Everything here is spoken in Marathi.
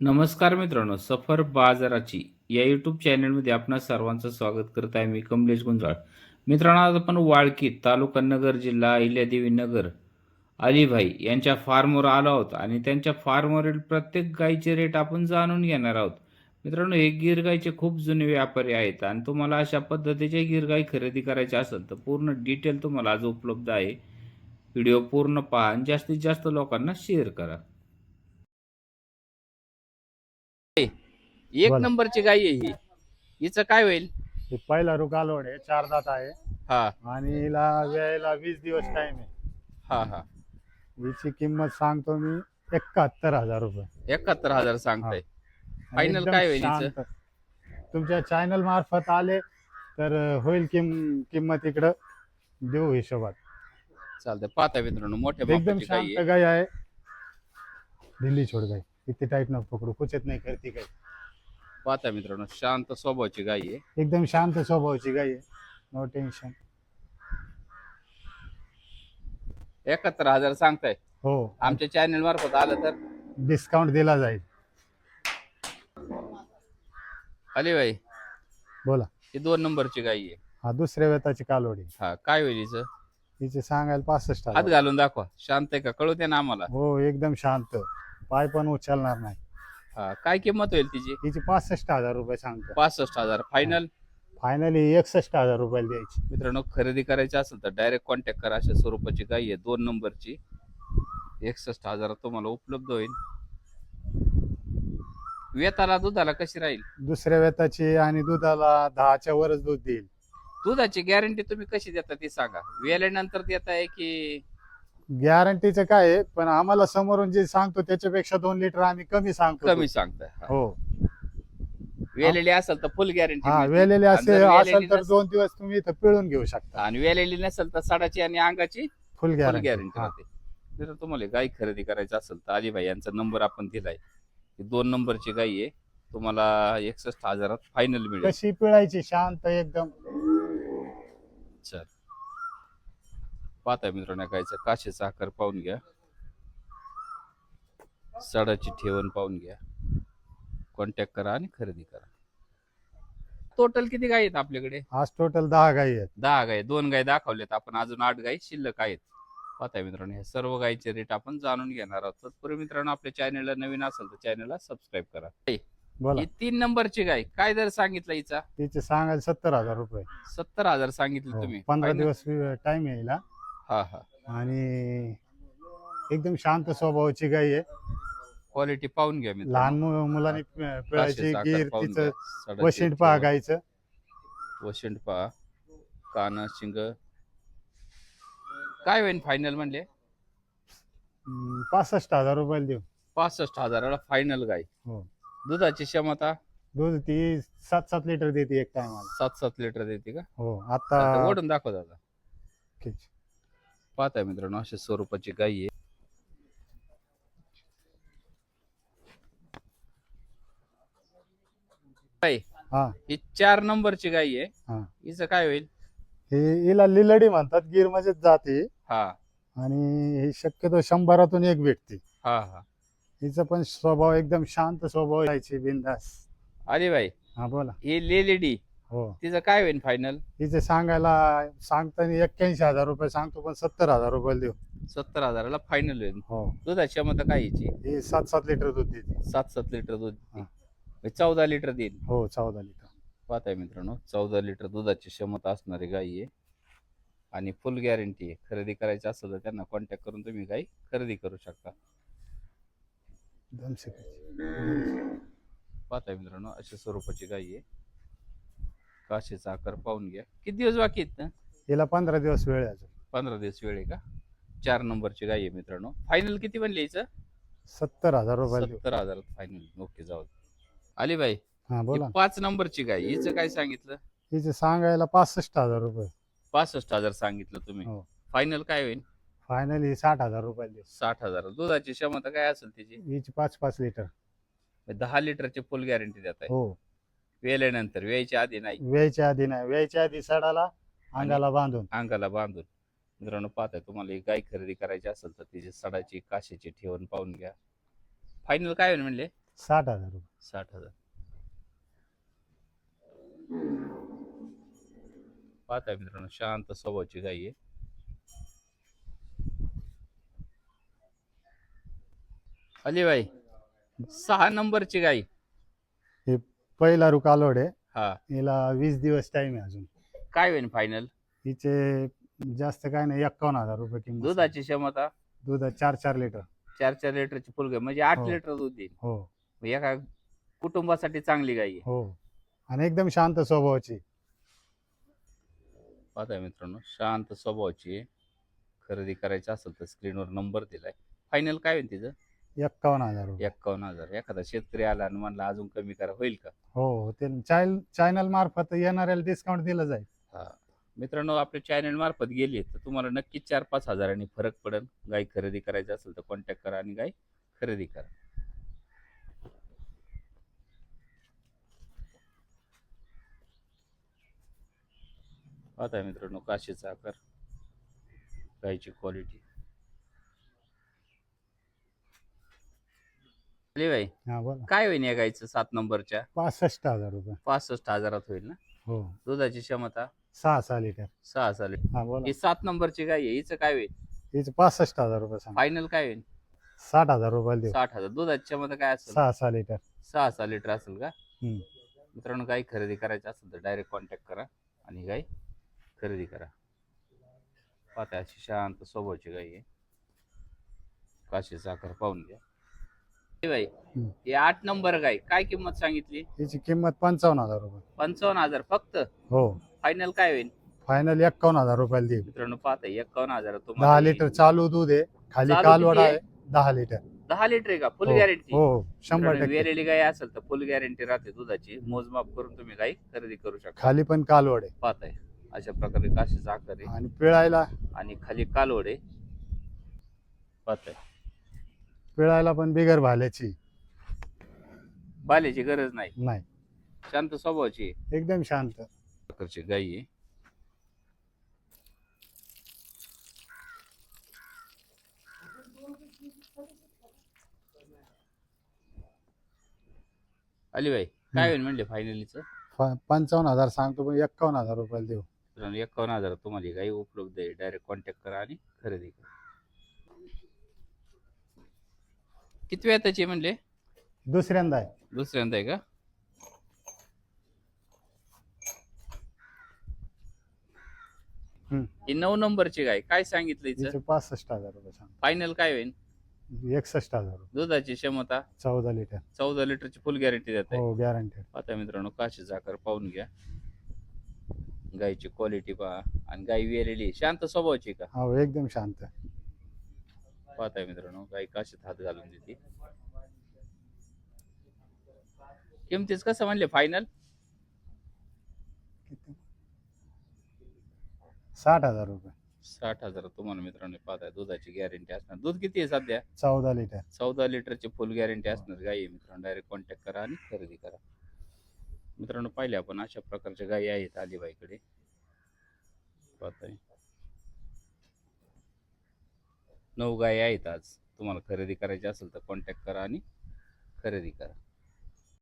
नमस्कार मित्रांनो सफर बाजाराची या यूट्यूब चॅनलमध्ये आपणा सर्वांचं स्वागत करत आहे मी कमलेश गुंजाळ. मित्रांनो आज आपण वाळकी तालुका नगर जिल्हा अहिल्यादेवी नगर अलीभाई यांच्या फार्मवर आलो आहोत आणि त्यांच्या फार्मवरील प्रत्येक गायीचे रेट आपण जाणून घेणार आहोत. मित्रांनो हे गिर गायचे खूप जुने व्यापारी आहेत आणि तुम्हाला अशा पद्धतीचे गिर गाय खरेदी करायचे असेल तर पूर्ण डिटेल तुम्हाला आज उपलब्ध आहे. व्हिडिओ पूर्ण पहा आणि जास्तीत जास्त लोकांना शेअर करा. एक बोला. नंबरची गाय आहे ही. हिचं काय होईल? हे पहिला रुग आलोड आहे चार दात आहे. हा. आणि हिला वेळेला वीस दिवस टाइम आहे. हा हा. हिची किंमत सांगतो मी एकाहत्तर हजार रुपये. एकाहत्तर हजार सांगताय. आणि Final एकदम काय होईल हिचं? शांत. तुमच्या चॅनल मार्फत आले तर अं, होईल किम किंमत इकडं. देऊ हिशोबात. चालतंय. पाहता मित्रांनो मोठ्या एकदम मापाची गाय शांत आहे. गाय आहे. दिल्ली छोड गाय. किती टाईट नको पकडू. कुचत नाही करते गाय पाहता मित्रांनो शांत स्वभावाची गाय आहे. एकदम शांत स्वभावाची गाय आहे. नो टेन्शन एकाहत्तर हजार सांगताय. हो. आमच्या चॅनल मार्फत आलं तर? डिस्काउंट दिला जाईल. अली भाई बोला. ही दोन नंबरची गाय आहे. हा दुसऱ्या वेताची कालोडी. हा काय होईल हिचं? हिचे सांगायला पासष्ट हात हजार घालून दाखवा. शांत आहे का? कळू दे ना आम्हाला. हो एकदम शांत. पाय पण उचलणार नाही. हा काय किंमत होईल तिची? हिची पासष्ट हजार रुपये सांगतो. पासष्ट हजार. फायनल फायनली एकसष्ट हजार रुपयाला द्यायची. मित्रांनो खरेदी करायची असेल तर डायरेक्ट कॉन्टॅक्ट करा. अशा स्वरूपाची गाय आहे. दोन नंबरची. एकसष्ट हजारात तुम्हाला उपलब्ध होईल. वेताला दुधाला कशी राहील? दुसऱ्या वेताची आणि दुधाला दहाच्या वरच दूध देईल. दुधाची गॅरंटी तुम्ही कशी देता ती सांगा. वेल्यानंतर देताय की गॅरंटीचं काय आहे पण आम्हाला समोरून जे सांगतो त्याच्यापेक्षा दोन लिटर आम्ही कमी सांगतो कमी सांगताय हा. हो. वेलेली असेल तर फुल हा गॅरंटी वेलेले असे आणि जर असेल तर दोन दिवस तुम्ही इथं पिळून घेऊ शकता. आणि वेलेली नसेल तर साडाची आणि अंगाची फुल फुल गॅरंटी गॅरंटी राहते. जर तुम्हाला गाय खरेदी करायची असेल तर अलिभाई यांचा नंबर आपण दिलाय. ही दोन नंबरची गाय आहे. तुम्हाला एकसष्ट हजारात फायनल मिळेल. कशी पिळायची? शांत एकदम. चल. पाहता मित्रांनो गायचं काशेचा आकार पाहून घ्या. सडाची ठेवण पाहून घ्या. कॉन्टॅक्ट करा आणि खरेदी करा. टोटल किती गाय आहेत आपल्याकडे? आज टोटल दहा गाई आहेत. दहा गाय दोन गाय दाखवल्यात. आपण अजून आठ गाय शिल्लक आहेत. पाहता मित्रांनो हे सर्व गायचे रेट आपण जाणून घेणार आहोत. तत्पूर्वी मित्रांनो आपल्या चॅनलला नवीन असेल तर चॅनलला सबस्क्राईब करा. बोला. ही तीन नंबरची गाय काय दर सांगितलं हिचा? तिचे सांगायला सत्तर हजार रुपये. सत्तर हजार सांगितलं हो, तुम्ही. पंधरा Final? दिवस टाइम येईल हा. हा आणि एकदम शांत स्वभावाची गाई आहे क्वालिटी पाहून घ्या मित्रांनो. लहान मु- मुलांनी पिळायची गिर पाहून तिचं घ्या. वशिंड पहा ठेवण. गाईचं वशिंड पहा कान शिंग काय होईल फायनल म्हणले हम्म, पासष्ट हजार रुपयाला देऊ पासष्ट हजाराला फायनल गाय हो. दुधाची क्षमता दूध ती सात सात लिटर देते एक टायमाला सात सात लिटर देते का हो आता आता ओढून दाखव दादा ठीक. पाहताय मित्रांनो अशा स्वरूपाची गाय आहे. हा. ही चार नंबरची गाय आहे. हा. हिचं काय होईल? हे हिला लिलडी म्हणतात गिर मध्येच जाते. हा. आणि ही शक्यतो शंभरातून एक भेटते. हा हा. हिचा पण स्वभाव एकदम शांत स्वभाव यायची बिंदास. अरे बाई. हा बोला. ही लेलेडी हो. तिचं काय होईल फायनल हिचे सांगायला सांगताना एक्क्याऐंशी हजार रुपये सांगतो पण सत्तर हजार रुपये देऊ. सत्तर हजाराला फायनल होईल हो. दुधाची क्षमता काय याची ही सात सात लिटर दूध देते. सात सात लिटर दूध हा. चौदा लिटर देईल हो चौदा लिटर. पाहताय मित्रांनो चौदा लिटर दुधाची क्षमता असणारी गाय आहे. आणि फुल गॅरंटी आहे. खरेदी करायची असेल तर त्यांना कॉन्टॅक्ट करून तुम्ही गाय खरेदी करू शकता. पाहताय मित्रांनो अशा स्वरूपाची गाय आहे. काशीचा आकार पाहून घ्या. किती दिवस बाकी आहेत ना? हिला पंधरा दिवस वेळ आहे अजून. पंधरा दिवस वेळ आहे का? चार नंबरची गाय आहे मित्रांनो. फायनल किती बनली हिचं सत्तर हजार रुपये देऊ सत्तर हजारात फायनल ओके जाऊ दे. आली बाई. हा बोला ही पाच नंबरची गाय. हिचं काय सांगितलं? हिचे सांगायला पासष्ट हजार रुपये. पासष्ट हजार सांगितलं तुम्ही. हो. फायनल काय होईल? फायनली साठ हजार रुपये देऊ साठ हजार. दुधाची क्षमता काय असेल तिची? हिची पाच पाच लिटर. दहा लिटरची फुल गॅरंटी देत आहे हो. वेल्यानंतर वेळच्या आधी नाही. वेळच्या आधी नाही. वेळच्या आधी सडाला अंगाला बांधून. अंगाला बांधून. मित्रांनो पाहताय तुम्हाला ही गाय खरेदी करायची असेल तर तिची सडाची काशीची ठेवण पाहून घ्या. फायनल काय होईल म्हणले? साठ हजार रुपये. साठ हजार. पाहताय मित्रांनो शांत स्वभावाची गाई आहे. अलीबाई सहा नंबरची गाई पहिला रू कालोड आहे. हा. हिला वीस दिवस टाइम आहे अजून. काय होईल फायनल हिचे जास्त काय नाही एक्कावन्न हजार रुपये किंमत. दुधाची क्षमता? दूध चार चार लिटर चार चार लिटरची फुलगे म्हणजे आठ हो. लिटर दूध देईल हो. मग एका कुटुंबासाठी चांगली गाई आहे. हो. आणि एकदम शांत स्वभावाची. पाहताय मित्रांनो शांत स्वभावाची आहे. खरेदी करायची असेल तर स्क्रीनवर नंबर दिलाय. फायनल काय होईल तिचं? एक्कावन्न हजार रुपये. एक्कावन्न हजार. एखादा शेतकरी आला आणि म्हणला अजून कमी करा होईल का? हो ते चायनल चॅनल मार्फत येणाऱ्याला डिस्काउंट दिलं जाईल. हा. मित्रांनो आपल्या चॅनल मार्फत गेली तर तुम्हाला नक्कीच चार पाच हजारांनी फरक पडेल. गाय खरेदी करायची असेल तर कॉन्टॅक्ट करा आणि गाय खरेदी करा. पाहताय मित्रांनो काशीचा आकार गायची क्वालिटी हा बोला. काय होईल या गायचं सात नंबरच्या? पासष्ट हजार रुपये. पासष्ट हजारात होईल ना? हो. दुधाची क्षमता? सहा सहा लिटर. सहा साली हा बोला. ही सात नंबरची गाय आहे. हिचं काय होईल? हिचे पासष्ट हजार रुपये सांग. फायनल काय होईल? साठ हजार रुपये देऊ. साठ हजार. दुधाची क्षमता काय असेल? सहा सहा लिटर. सहा सहा लिटर असेल का? हम्म. मित्रांनो गाय खरेदी करायची असेल तर डायरेक्ट कॉन्टॅक्ट करा आणि गाय खरेदी करा. पाहता अशी शांत स्वभावाची गाय आहे. काशी साखर पाहून घ्या. हे. ही आठ नंबर गाय. काय किंमत सांगितली? हिची किंमत पंचावन्न हजार रुपये. पंचावन्न हजार फक्त? हो. फायनल काय होईल? फायनल एक्कावन्न हजार रुपयाला देऊ मित्रांनो पाहता एक्कावन्न हजार दहा लिटर चालू दूध आहे. खाली चालू कालवडा किती आहे. दहा लिटर. दहा लिटर आहे का? फुल हो, गॅरंटी हो शंभर टक्के. वेलेली गाय असेल तर फुल गॅरंटी राहते दुधाची. मोजमाप करून तुम्ही गाय खरेदी करू शकता. खाली पण कालवड आहे. पाहताय अशा प्रकारे काशीचा आकार आहे. आणि पिळायला? आणि खाली कालवड आहे. पाहताय पिळायला पण बिगर भाल्याची बाल्याची गरज नाही. नाही. शांत स्वभावाची आहे. एकदम शांत. प्रकारची गाई आहे. अलीबाई काय होईल म्हणले फायनलीचं फ- पंचावन्न हजार सांगतो पण एक्कावन्न हजार रुपयाला देऊ. एकावन्न हजार तुम्हाला ही गाई उपलब्ध आहे. डायरेक्ट कॉन्टॅक्ट करा आणि खरेदी करा. किती वेळ त्याची म्हणले? दुसऱ्यांदा आहे. दुसऱ्यांदा आहे का? हम्म. ही नऊ नंबरची गाय. काय सांगितलं हिचं? हिचे पासष्ट हजार रुपये सांग. फायनल काय होईल एकसष्ट हजार रुपये. दुधाची क्षमता? चौदा लिटर. चौदा लिटरची फुल गॅरंटी देत आहे हो गॅरंटेड आता मित्रांनो काशी साखर पाहून घ्या. गायची क्वालिटी पहा. आणि गाय वेलेली शांत स्वभावाची का? हो एकदम शांत पाहताय मित्रांनो गाय काशीत हात घालून देते. किमतीच कसं म्हणले फायनल किती साठ हजार रुपये. साठ हजार तुम्हाला मित्रांनो पाहताय दुधाची गॅरंटी असणार. दूध किती आहे सध्या? चौदा लिटर. चौदा लिटरची फुल गॅरंटी असणार. गाई आहे मित्रांनो डायरेक्ट कॉन्टॅक्ट करा आणि खरेदी करा. मित्रांनो पाहिले आपण अशा प्रकारच्या गायी आहेत अलिबाईकडे पाहताय. नऊ गाय आहेत आज. तुम्हाला खरेदी करायची असेल तर कॉन्टॅक्ट करा आणि खरेदी करा.